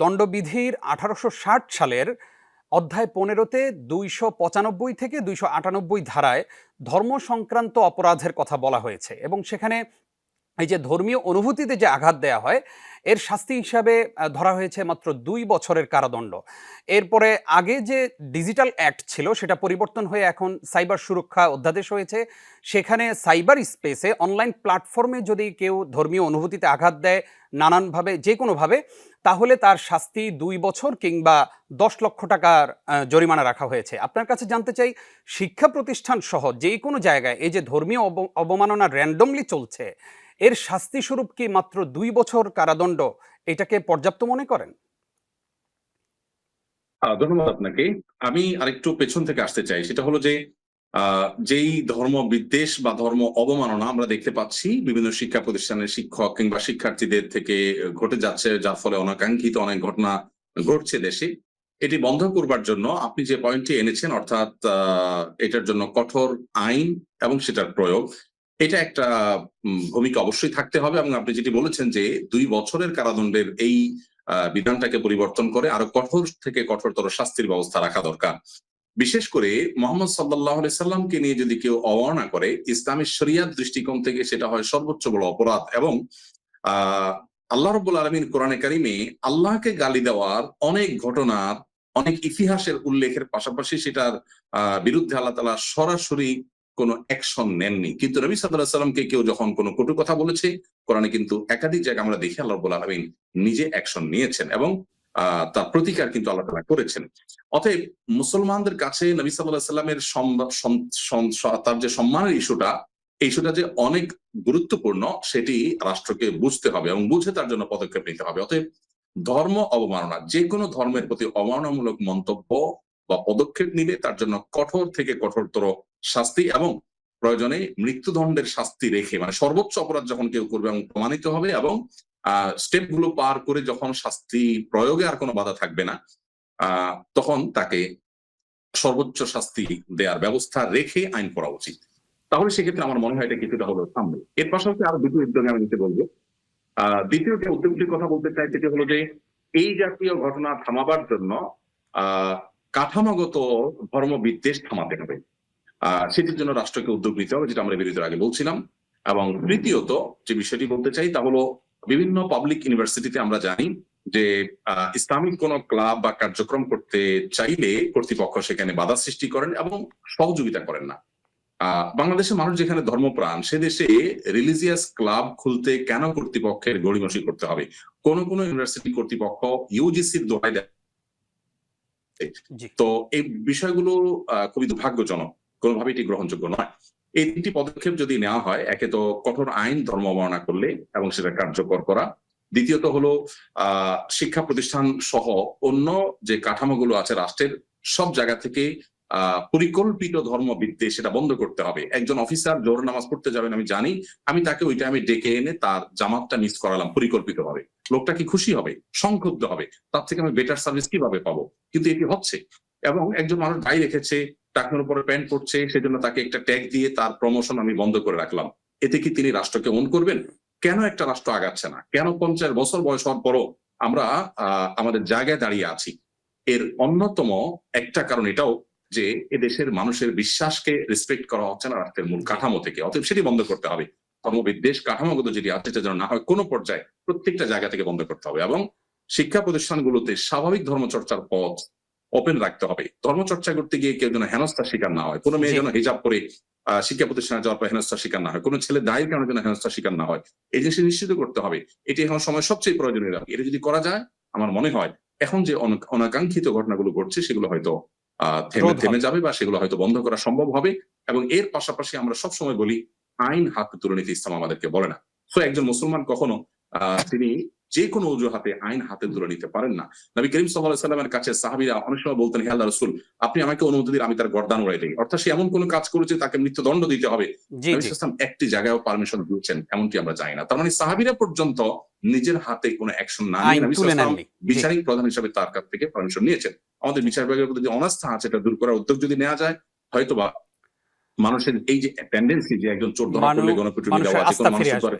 দণ্ডবিধির আঠারোশো ষাট সালের অধ্যায় পনেরোতে দুইশো পঁচানব্বই থেকে দুইশো আটানব্বই ধারায় ধর্ম সংক্রান্ত অপরাধের কথা বলা হয়েছে এবং সেখানে এই যে ধর্মীয় অনুভূতিতে যে আঘাত দেয়া হয়, এর শাস্তি হিসাবে ধরা হয়েছে মাত্র দুই বছরের কারাদণ্ড। এরপরে আগে যে ডিজিটাল অ্যাক্ট ছিল, সেটা পরিবর্তন হয়ে এখন সাইবার সুরক্ষা অধ্যাদেশ হয়েছে। সেখানে সাইবার স্পেসে, অনলাইন প্ল্যাটফর্মে যদি কেউ ধর্মীয় অনুভূতিতে আঘাত দেয়, নানানভাবে যে কোনোভাবে তাহলে তার শাস্তি দুই বছর কিংবা দশ লক্ষ টাকার জরিমানা রাখা হয়েছে। আপনার কাছে জানতে চাই, শিক্ষা প্রতিষ্ঠান সহ যে কোনো জায়গায় এই যে ধর্মীয় অব- অবমাননা র্যান্ডমলি চলছে, এর শাস্তি স্বরূপ কি মাত্র দুই বছর কারাদণ্ড এটাকে পর্যাপ্ত মনে করেন? ধন্যবাদ আপনাকে। আমি আরেকটু পেছন থেকে আসতে চাই। সেটা হলো যে যেই ধর্ম বিদ্বেষ বা ধর্ম অবমাননা আমরা দেখতে পাচ্ছি বিভিন্ন শিক্ষা প্রতিষ্ঠানের শিক্ষক কিংবা শিক্ষার্থীদের থেকে ঘটে যাচ্ছে, যার ফলে অনাকাঙ্ক্ষিত অনেক ঘটনা ঘটছে দেশে। এটি বন্ধ করবার জন্য আপনি যে পয়েন্টটি এনেছেন, অর্থাৎ এটার জন্য কঠোর আইন এবং সেটার প্রয়োগ, এটা একটা ভূমিকা অবশ্যই থাকতে হবে এবং আপনি যেটি বলেছেন যে দুই বছরের কারাদণ্ডের এই বিধানটাকে পরিবর্তন করে আরও কঠোর থেকে কঠোরতর শাস্তির ব্যবস্থা রাখা দরকার। বিশেষ করে মোহাম্মদ সাল্লাহ সাল্লামকে নিয়ে যদি কেউ অবমাননা করে, ইসলামী শরিয়াত দৃষ্টিকোণ থেকে সেটা হয় সর্বোচ্চ বড় অপরাধ এবং আহ আল্লাহ রব্বুল আলমিন কোরআনে কারিমে আল্লাহকে গালি দেওয়ার অনেক ঘটনার, অনেক ইতিহাসের উল্লেখের পাশাপাশি সেটার বিরুদ্ধে আল্লাহ তালা সরাসরি কোনো অ্যাকশন নেননি। কিন্তু রবি সাল্লাহ সাল্লামকে কেউ যখন কোনো কটু কথা বলেছে, কোরআনে কিন্তু একাধিক জায়গায় আমরা দেখি আল্লাহ রব্বুল আলমিন নিজে অ্যাকশন নিয়েছেন এবং তার প্রতিকার কিন্তু আল্লাহ তালা করেছেন। অতএব মুসলমানদের কাছে নবী সাল্লাহ সাল্লামের তার যে সম্মানের ইস্যুটা, এই ইস্যুটা যে অনেক গুরুত্বপূর্ণ, সেটি রাষ্ট্রকে বুঝতে হবে এবং বুঝে তার জন্য পদক্ষেপ নিতে হবে। অতএব ধর্ম অবমাননা যে কোনো ধর্মের প্রতি অবমাননামূলক মন্তব্য বা পদক্ষেপ নিলে তার জন্য কঠোর থেকে কঠোরতর শাস্তি এবং প্রয়োজনে মৃত্যুদণ্ডের শাস্তি রেখে মানে সর্বোচ্চ অপরাধ যখন কেউ করবে এবং প্রমাণিত হবে এবং স্টেপগুলো পার করে যখন শাস্তি প্রয়োগে আর কোনো বাধা থাকবে না তখন তাকে সর্বোচ্চ শাস্তি দেওয়ার ব্যবস্থা রেখে আইন করা উচিত। তাহলে সেক্ষেত্রে আমার মনে হয় এটা কিছুটা হলো থামবে এর পাশাপাশি আরও দুটো উদ্যোগে আমি নিতে বলব। দ্বিতীয় যে উদ্যোগটির কথা বলতে চাই সেটি হলো যে, এই জাতীয় ঘটনা থামাবার জন্য কাঠামোগত ধর্ম বিদ্বেষ থামাতে হবে। সেটির জন্য রাষ্ট্রকে উদ্যোগ নিতে হবে, যেটা আমরা বিরোধীর আগে বলছিলাম। এবং তৃতীয়ত যে বিষয়টি বলতে চাই তা হলো বিভিন্ন পাবলিক ইউনিভার্সিটিতে আমরা জানি যে ইসলামিক কোন ক্লাব বা কার্যক্রম করতে চাইলে কর্তৃপক্ষ সেখানে বাধা সৃষ্টি করেন এবং সহযোগিতা করেন না। বাংলাদেশের মানুষ যেখানে ধর্মপ্রাণ সে দেশে রিলিজিয়াস ক্লাব খুলতে কেন কর্তৃপক্ষের গড়িমসি করতে হবে? কোন কোন ইউনিভার্সিটি কর্তৃপক্ষ ইউজিসির দোহাই দেয়। তো এই বিষয়গুলো আহ, খুবই দুর্ভাগ্যজনক। কোনোভাবে এটি গ্রহণযোগ্য নয়। এই তিনটি পদক্ষেপ যদি নেওয়া হয়, একে তো কঠোর আইন ধর্ম অবমাননা করলে এবং সেটা কার্যকর করা। দ্বিতীয়ত হলো শিক্ষা প্রতিষ্ঠান সহ অন্য যে কাঠামোগুলো আছে রাষ্ট্রের, সব জায়গা থেকে পরিকল্পিত ধর্ম বিদ্বেষ সেটা বন্ধ করতে হবে। একজন অফিসার জোহর নামাজ পড়তে যাবেন, আমি জানি, আমি তাকে ওই টাইমে ডেকে এনে তার জামাতটা মিস করালাম পরিকল্পিত ভাবে লোকটা কি খুশি হবে? সংক্ষুব্ধ হবে। তার থেকে আমি বেটার সার্ভিস কীভাবে পাবো? কিন্তু এটি হচ্ছে। এবং একজন মানুষ গায়ে রেখেছে টাকার উপরে প্যান্ট পড়ছে সেজন্য তাকে একটা ট্যাগ দিয়ে তার প্রমোশন আমি বন্ধ করে রাখলাম। এতে কি তিনি রাষ্ট্রকে মন করবেন? কেন একটা রাষ্ট্র আগাচ্ছে না? কেন পঞ্চাশ বছর বয়স হওয়ার পরও আমরা আমাদের জায়গায় দাঁড়িয়ে আছি? এর অন্যতম একটা কারণ এটাও যে এদেশের মানুষের বিশ্বাসকে রেসপেক্ট করা হচ্ছে না, রাষ্ট্রের মূল কাঠামো থেকে। অতএব সেটি বন্ধ করতে হবে। ধর্মবিদ্বেষ কাঠামোগত যেটি আছে যেন না হয়, কোনো পর্যায়ে প্রত্যেকটা জায়গা থেকে বন্ধ করতে হবে। এবং শিক্ষা প্রতিষ্ঠানগুলোতে স্বাভাবিক ধর্মচর্চার পথ ওপেন রাখতে হবে। ধর্মচর্চা করতে গিয়ে কেউ যেন হেনস্থার শিকার না হয় কোনো মেয়ে যেন হিজাব করে শিক্ষা প্রতিষ্ঠানে যাওয়ার পর হেনস্থার শিকার না হয় কোনো ছেলে দায়ের কারণে যেন হেনস্থার শিকার না হয় এই জিনিস নিশ্চিত করতে হবে। এটি এখন সময় সবচেয়ে প্রয়োজনীয়। এটা যদি করা যায় আমার মনে হয় এখন যে অন- অনাকাঙ্ক্ষিত ঘটনাগুলো ঘটছে সেগুলো হয়তো আহ থেমে থেমে যাবে বা সেগুলো হয়তো বন্ধ করা সম্ভব হবে এবং এর পাশাপাশি আমরা সবসময় বলি আইন হাতে তুলে নিতে ইসলাম আমাদেরকে বলে না। তো একজন মুসলমান কখনো আহ তিনি যে কোনো অজুহাতে আইন হাতে তুলে নিতে পারেন না। নবী করিম সাল্লাহ সাল্লামের কাছে সাহাবিরা অনেক সময় বলতেন হে আল্লাহ রসুল আপনি আমাকে অনুমতি দিন আমি তার গর্দান উড়াই দিই। অর্থাৎ সে এমন কোনো কাজ করেছে তাকে মৃত্যুদণ্ড দিতে হবে। একটি জায়গায় পারমিশন দিয়েছেন এমনটি আমরা জানি না। তার মানে সাহাবিরা পর্যন্ত নিজের হাতে কোনো অ্যাকশন না নিয়ে বিচারিক প্রধান হিসেবে তার কাছ থেকে পারমিশন নিয়েছেন। আমাদের বিচার বিভাগের প্রতি যে অনাস্থা আছে এটা দূর করার উদ্যোগ যদি নেওয়া যায় হয়তোবা মানুষের এই যে টেন্ডেন্সি যে একজন চোর ধরা পড়লে গণপিটুনি দেওয়া আস্থা কোনো ফিরে মানুষের